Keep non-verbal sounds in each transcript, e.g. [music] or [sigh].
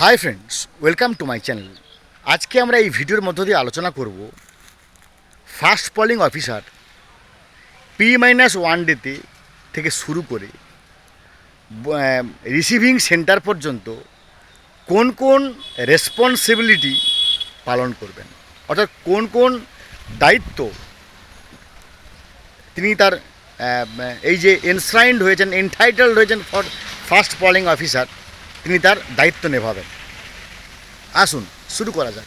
Hi friends welcome to my channel আজকে আমরা এই ভিডিওর মধ্য দিয়ে আলোচনা করব first polling officer P minus one ডেতে থেকে শুরু করে রিসিভিং সেন্টার পর্যন্ত কোন কোন রেসপন্সিবিলিটি পালন করবেন। অর্থাৎ কোন কোন দায়িত্ব তিনি তার এই যে এনশ্রাইন্ড হয়েছেন এনটাইটেলড হয়েছেন ফর ফার্স্ট পলিং অফিসার তিনি তার দায়িত্ব নেভাবেন। আসুন, শুরু করা যাক।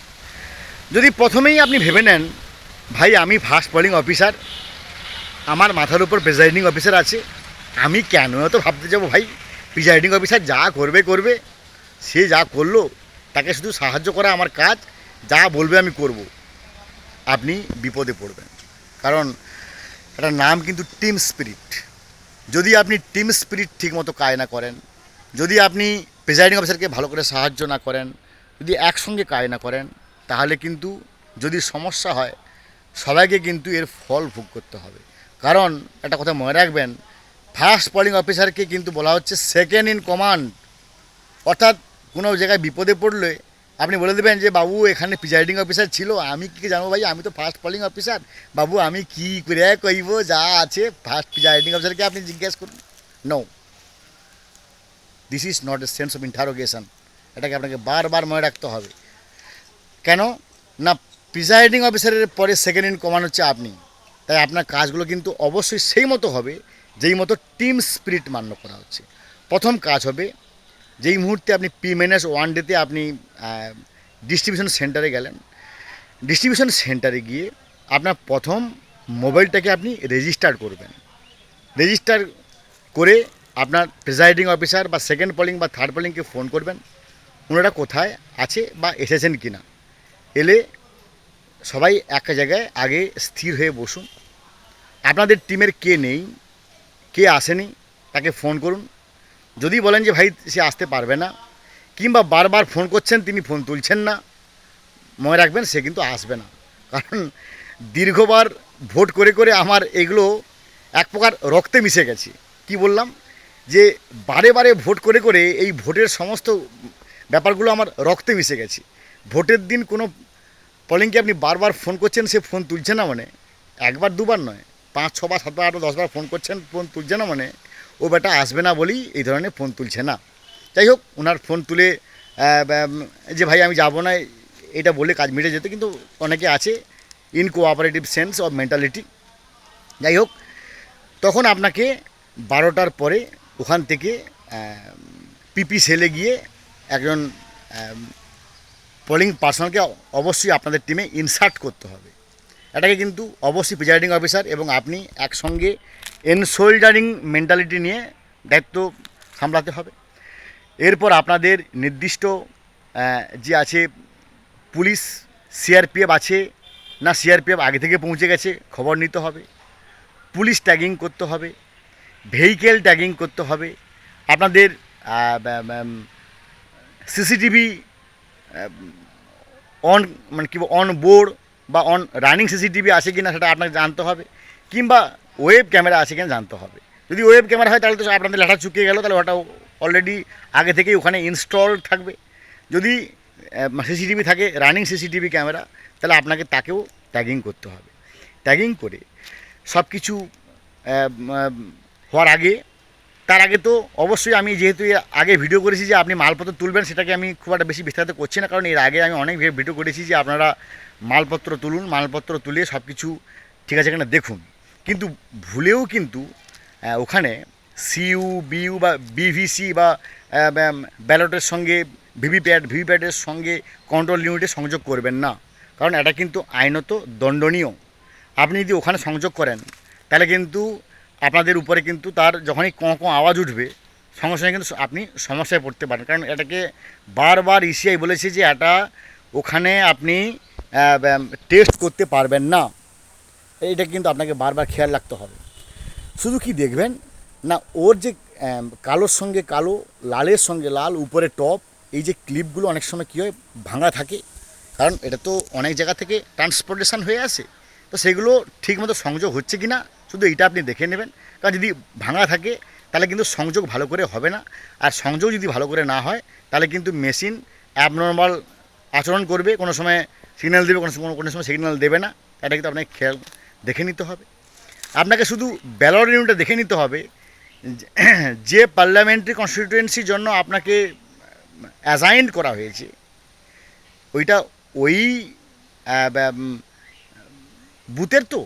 যদি প্রথমেই আপনি ভেবে নেন, ভাই, আমি ফার্স্ট পলিং অফিসার আমার মাথার উপর প্রেজাইডিং অফিসার আছে, আমি কেন এত ভাবতে যাব ভাই? প্রিজাইডিং অফিসার যা করবে করবে। সে যা করল, তাকে শুধু সাহায্য করা আমার কাজ, যা বলবে আমি করব। আপনি বিপদে পড়বেন। কারণ এটার নাম কিন্তু টিম স্পিরিট যদি আপনি টিম স্পিরিট ঠিকমতো কাজ না করেন, যদি আপনি প্রেজাইডিং অফিসারকে ভালো করে সাহায্য না করেন, যদি একসঙ্গে কাজ না করেন, তাহলে কিন্তু যদি সমস্যা হয়, সবাইকে কিন্তু এর ফল ভোগ করতে হবে। কারণ একটা কথা মনে রাখবেন ফার্স্ট পলিং অফিসারকে কিন্তু বলা হচ্ছে সেকেন্ড ইন কমান্ড অর্থাৎ কোনো জায়গায় বিপদে পড়লে আপনি বলে দেবেন যে, বাবু, এখানে প্রিজাইডিং অফিসার ছিল, আমি কি জানব ভাই? আমি তো ফার্স্ট পলিং অফিসার বাবু, আমি কি করে কইব? যা আছে ফার্স্ট প্রিজাইডিং অফিসারকে আপনি জিজ্ঞেস করুন। No this is not a sense of interrogation এটাকে আপনাকে বারবার মনে রাখতে হবে। কেন? না প্রিজাইডিং অফিসারের পরে সেকেন্ড ইন কমান্ড হচ্ছে আপনি। তাই আপনার কাজগুলো কিন্তু অবশ্যই সেই মতো হবে, যেই মতো টিম স্পিরিট মান্য করা হচ্ছে। প্রথম কাজ হবে, যেই মুহূর্তে আপনি পি মাইনাস ওয়ান ডেতে আপনি ডিস্ট্রিবিউশন সেন্টারে গেলেন। ডিস্ট্রিবিউশন সেন্টারে গিয়ে আপনার প্রথম মোবাইলটাকে আপনি রেজিস্টার করবেন। রেজিস্টার করে আপনার প্রেজাইডিং অফিসার বা সেকেন্ড পলিং বা থার্ড পলিংকে ফোন করবেন, ওনারা কোথায় আছে বা এসেছেন কি না। এলে সবাই এক জায়গায় আগে স্থির হয়ে বসুন। আপনাদের টিমের কে নেই, কে আসেনি, তাকে ফোন করুন। যদি বলেন যে, ভাই, সে আসতে পারবে না, কিংবা বারবার ফোন করছেন, তিনি ফোন তুলছেন না, মনে রাখবেন সে কিন্তু আসবে না। কারণ দীর্ঘবার ভোট করে করে আমার এগুলো এক প্রকার রক্তে মিশে গেছে। কি বললাম? যে বারে বারে ভোট করে করে এই ভোটের সমস্ত ব্যাপারগুলো আমার রক্তে মিশে গেছে। ভোটের দিন কোনো পলিংকে আপনি বারবার ফোন করছেন, সে ফোন তুলছে না মানে? একবার, দুবার নয়, পাঁচ, ছবার, সাতবার আটবার দশবার ফোন করছেন ফোন তুলছে না মানে? ও বেটা আসবে না বলেই এই ধরনের ফোন তুলছে না। যাই হোক, ওনার ফোন তুলে যে ভাই আমি যাব না, এটা বলে কাজ মিটে যেত, কিন্তু অনেকে আছে in cooperative sense of mentality যাই হোক, তখন আপনাকে বারোটার পরে ওখান থেকে পিপি সেলে গিয়ে একজন পোলিং পার্সোনালকে অবশ্যই আপনাদের টিমে ইনসার্ট করতে হবে। এটাকে কিন্তু অবশ্যই প্রিজাইডিং অফিসার এবং আপনি একসঙ্গে এনশোল্ডারিং মেন্টালিটি নিয়ে দায়িত্ব সামলাতে হবে। এরপর আপনাদের নির্দিষ্ট যে আছে পুলিশ সিআরপিএফ আছে না সিআরপিএফ আগে থেকে পৌঁছে গেছে, খবর নিতে হবে। পুলিশ ট্যাগিং করতে হবে। ভেহিকেল ট্যাগিং করতে হবে। আপনাদের সিসিটিভি অন মানে কি অন বোর্ড বা অন রানিং সিসিটিভি আছে কি না সেটা আপনাকে জানতে হবে, কিংবা ওয়েব ক্যামেরা আছে কিনা জানতে হবে। যদি ওয়েব ক্যামেরা হয়, তাহলে তো আপনাদের লেখা চুকিয়ে গেল, তাহলে ওটা অলরেডি আগে থেকেই ওখানে ইনস্টল থাকবে। যদি সিসিটিভি থাকে রানিং সিসিটিভি ক্যামেরা তাহলে আপনাকে তাকেও ট্যাগিং করতে হবে। ট্যাগিং করে সব কিছু হওয়ার আগে, তার আগে তো অবশ্যই আমি যেহেতু আগে ভিডিও করেছি যে আপনি মালপত্র তুলবেন, সেটাকে আমি খুব একটা বেশি বিস্তারিত করছি না, কারণ এর আগে আমি অনেক ভিডিও করেছি যে আপনারা মালপত্র তুলুন, মালপত্র তুলে সব কিছু ঠিক আছে কিনা দেখুন। কিন্তু ভুলেও কিন্তু ওখানে সিইউ বিইউ বা বিভিসি বা ব্যালটের সঙ্গে ভিভিপ্যাট ভিভিপ্যাটের সঙ্গে কন্ট্রোল ইউনিটে সংযোগ করবেন না। কারণ এটা কিন্তু আইনত দণ্ডনীয়। আপনি যদি ওখানে সংযোগ করেন, তাহলে কিন্তু আপনাদের উপরে কিন্তু তার যখনই কঁ কঁ আওয়াজ উঠবে, সঙ্গে সঙ্গে কিন্তু আপনি সমস্যায় পড়তে পারেন। কারণ এটাকে বারবার ইসিআই বলেছে যে এটা ওখানে আপনি টেস্ট করতে পারবেন না। এটা কিন্তু আপনাকে বারবার খেয়াল রাখতে হবে। শুধু কি দেখবেন, না, ওর যে কালোর সঙ্গে কালো, লালের সঙ্গে লাল, উপরে টপ এই যে ক্লিপগুলো অনেক সময় কী হয়, ভাঙা থাকে। কারণ এটা তো অনেক জায়গা থেকে ট্রান্সপোর্টেশন হয়ে আসে। তো সেগুলো ঠিকমতো সংযোগ হচ্ছে কি না শুধু এটা আপনি দেখে নেবেন। কারণ যদি ভাঙা থাকে, তাহলে কিন্তু সংযোগ ভালো করে হবে না। আর সংযোগ যদি ভালো করে না হয়, তাহলে কিন্তু মেশিন অ্যাবনর্মাল আচরণ করবে। কোনো সময় সিগন্যাল দেবে, কোনো সময় কোনো সময় সিগন্যাল দেবে না। এটা কিন্তু আপনাকে খেয়াল দেখে নিতে হবে। আপনাকে শুধু ব্যালট ইউনিটটা দেখে নিতে হবে যে- [clears throat] পার্লামেন্টারি কনস্টিটিউয়েন্সির জন্য আপনাকে অ্যাসাইন করা হয়েছে, ওইটা ওই বুথের তো,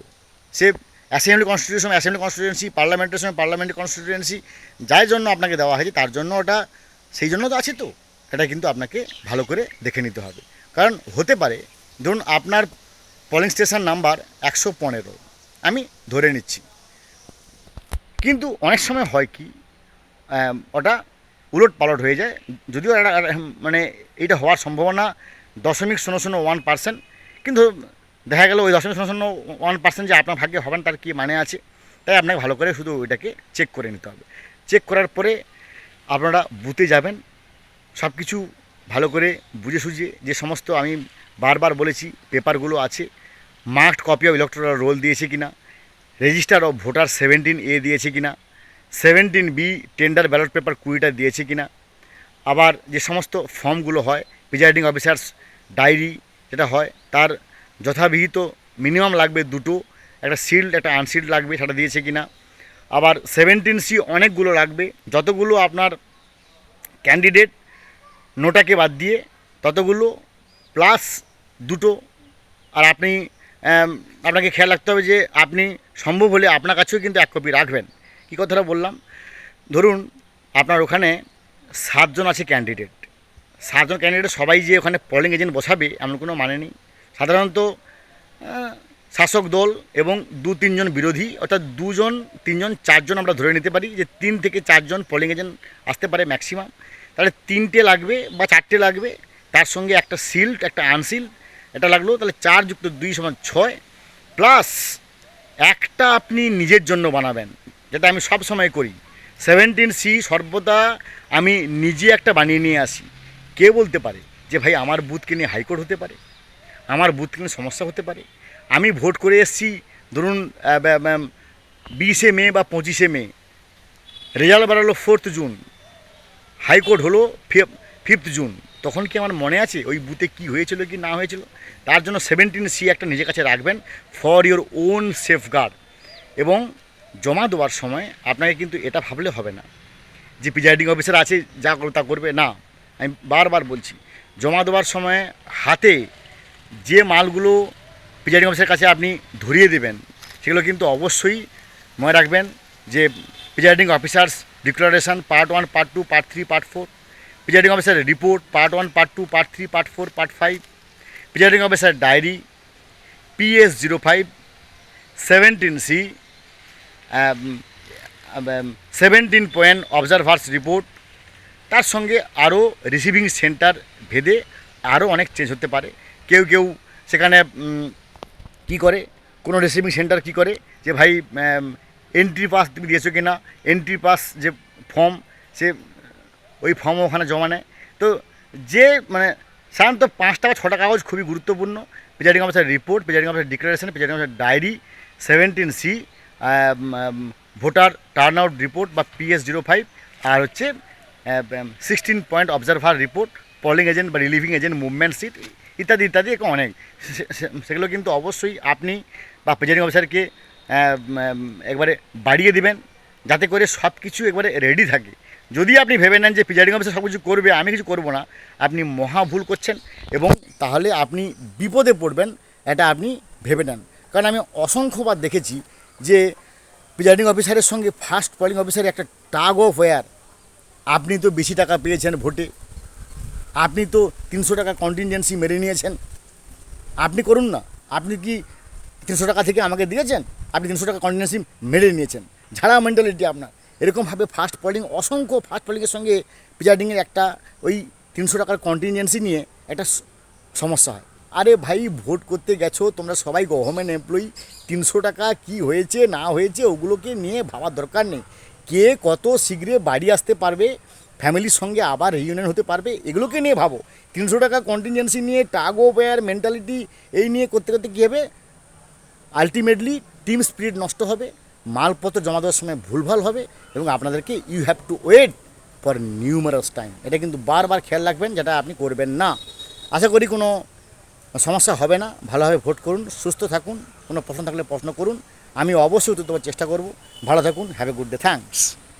সে অ্যাসেম্বলি কনস্টিটিউশন, অ্যাসেম্বলি কনস্টিটিউয়েন্সি, পার্লামেন্টের সময় পার্লামেন্টারি কনস্টিটিউয়েন্সি যার জন্য আপনাকে দেওয়া হয়েছে, তার জন্য ওটা, সেই জন্য তো আছে তো। এটা কিন্তু আপনাকে ভালো করে দেখে নিতে হবে। কারণ হতে পারে, ধরুন আপনার পলিং স্টেশন নাম্বার একশো পনেরো, আমি ধরে নিচ্ছি। কিন্তু অনেক সময় হয় কি ওটা উলট পালট হয়ে যায়, যদিও মানে এটা- হওয়ার সম্ভাবনা দশমিক শূন্য শূন্য ওয়ান পার্সেন্ট, কিন্তু দেখা গেল ওই দশমিক শূন্য শূন্য ওয়ান পার্সেন্ট যে আপনার ভাগ্যে হবেন, তার কী মানে আছে? তাই আপনাকে ভালো করে শুধু ওইটাকে চেক করে নিতে হবে। চেক করার পরে আপনারা বুথে যাবেন সব কিছু ভালো করে বুঝে সুঝে যে সমস্ত আমি বারবার বলেছি, পেপারগুলো আছে marked copy of electoral roll দিয়েছে কিনা register of voter seventeen A দিয়েছে কিনা seventeen B tender ballot paper কুড়িটা দিয়েছে কিনা, আবার যে সমস্ত ফর্মগুলো হয় প্রিজাইডিং অফিসার্স ডায়েরি যেটা হয়, তার যথাবিহিত মিনিমাম লাগবে দুটো। একটা সিল্ড একটা আনসিল্ড লাগবে, সেটা দিয়েছে কিনা। আবার সেভেন্টিন সি অনেকগুলো লাগবে। যতগুলো আপনার ক্যান্ডিডেট নোটাকে বাদ দিয়ে, ততগুলো প্লাস দুটো। আর আপনি আপনাকে খেয়াল রাখতে হবে যে আপনি সম্ভব হলে আপনার কাছেও কিন্তু এক কপি রাখবেন। কী কথাটা বললাম? ধরুন আপনার ওখানে সাতজন আছে ক্যান্ডিডেট সাতজন ক্যান্ডিডেট সবাই যে ওখানে পোলিং এজেন্ট বসাবে, এমন কোনো মানে নেই। সাধারণত শাসক দল এবং দু তিনজন বিরোধী, অর্থাৎ দুজন, তিনজন, চারজন আমরা ধরে নিতে পারি যে তিন থেকে চারজন পোলিং এজেন্ট আসতে পারে ম্যাক্সিমাম তাহলে তিনটে লাগবে বা চারটে লাগবে, তার সঙ্গে একটা সিল্ড একটা আনসিল্ড এটা লাগল, তাহলে চার যুক্ত দুই সমান ছয় প্লাস একটা আপনি নিজের জন্য বানাবেন, যেটা আমি সব সময় করি। সেভেন্টিন সি সর্বদা আমি নিজে একটা বানিয়ে নিয়ে আসি। কে বলতে পারে যে, ভাই, আমার বুথকে নিয়ে হাইকোর্ট হতে পারে? আমার বুথ নিয়ে সমস্যা হতে পারে। আমি ভোট করে এসেছি, ধরুন বিশে মে বা পঁচিশে মে, রেজাল্ট বেরোলো ফোর্থ জুন, হাইকোর্ট হলো ফিফথ জুন। তখন কি আমার মনে আছে ওই বুথে কি হয়েছিল কি না হয়েছিল? তার জন্য সেভেন্টিন সি একটা নিজের কাছে রাখবেন ফর ইওর ওন সেফগার্ড এবং জমা দেওয়ার সময় আপনাকে কিন্তু এটা ভাবলে হবে না যে প্রিজাইডিং অফিসার আছে, যা করবে তা করবে। না, আমি বারবার বলছি, জমা দেওয়ার সময় হাতে যে মালগুলো প্রিজাইডিং অফিসের কাছে আপনি ধরিয়ে দেবেন, সেগুলো কিন্তু অবশ্যই মনে রাখবেন যে presiding officer's declaration part one, part two, part three, part four, presiding officer report part one, part two, part three, part four, part five, presiding officer diary, PS zero five, seventeen C seventeen point observer's report, তার সঙ্গে আরও receiving centre ভেদে আরও অনেক change হতে পারে। কেউ কেউ সেখানে কি করে? কোনো রিসিভিং সেন্টার কি করে? যে ভাই এন্ট্রি পাস তুমি দিয়েছ কি না এন্ট্রি পাস যে ফর্ম সে ওই ফর্ম ওখানে জমা নেয়। তো যে মানে সাধারণত পাঁচ টাকা ছটা কাগজ খুবই গুরুত্বপূর্ণ। Presiding officer report presiding officer declaration presiding officer diary seventeen C voter turn out report বা পিএস জিরো ফাইভ আর হচ্ছে sixteen point observer report polling agent বা রিলিভিং এজেন্ট মুভমেন্ট সিট ইত্যাদি ইত্যাদি, এরকম অনেক। সেগুলো কিন্তু অবশ্যই আপনি বা প্রেজাইডিং অফিসারকে একবারে বাড়িয়ে দিবেন, যাতে করে সব কিছু একবারে রেডি থাকে। যদি আপনি ভেবে নেন যে প্রিজাইডিং অফিসার সব কিছু করবে, আমি কিছু করব না, আপনি মহা ভুল করছেন এবং তাহলে আপনি বিপদে পড়বেন, এটা আপনি ভেবে নেন। কারণ আমি অসংখ্যবার দেখেছি যে প্রিজাইডিং অফিসারের সঙ্গে ফার্স্ট পোলিং অফিসারের একটা টাগ অফ ওয়ার আপনি তো বেশি টাকা পেয়েছেন ভোটে। আপনি তো তিনশো টাকা কন্টিনজেন্সি মেরে নিয়েছেন। আপনি করুন না। আপনি কি তিনশো টাকা থেকে আমাকে দিয়েছেন? আপনি তিনশো টাকা কন্টিনজেন্সি মেরে নিয়েছেন। ঝাড়া মেন্টালিটি আপনার। এরকমভাবে ফার্স্ট পোলিং অসংখ্য ফার্স্ট পোলিংয়ের সঙ্গে প্রিজাইডিংয়ের একটা ওই তিনশো টাকার কন্টিনজেন্সি নিয়ে একটা সমস্যা হয়। আরে ভাই, ভোট করতে গেছো, তোমরা সবাই গভর্নমেন্ট এমপ্লয়ি তিনশো টাকা কি হয়েছে, না হয়েছে, ওগুলোকে নিয়ে ভাবার দরকার নেই। কে কত শীঘ্রে বাড়ি আসতে পারবে ফ্যামিলির সঙ্গে আবার রিউনিয়ন হতে পারবে, এগুলোকে নিয়ে ভাবো। তিনশো টাকা কন্টিনজেন্সি নিয়ে টাগ ও ওয়ার মেন্টালিটি এই নিয়ে করতে করতে কী হবে? আলটিমেটলি টিম স্পিরিট নষ্ট হবে, মালপত্র জমা দেওয়ার সময় ভুলভাল হবে, এবং আপনাদেরকে you have to wait for numerous time এটা কিন্তু বারবার খেয়াল রাখবেন, যেটা আপনি করবেন না। আশা করি কোনো সমস্যা হবে না। ভালোভাবে ভোট করুন, সুস্থ থাকুন, কোনো প্রশ্ন থাকলে প্রশ্ন করুন। আমি অবশ্যই উত্তর দেওয়ার চেষ্টা করব। ভালো থাকুন have a good day thanks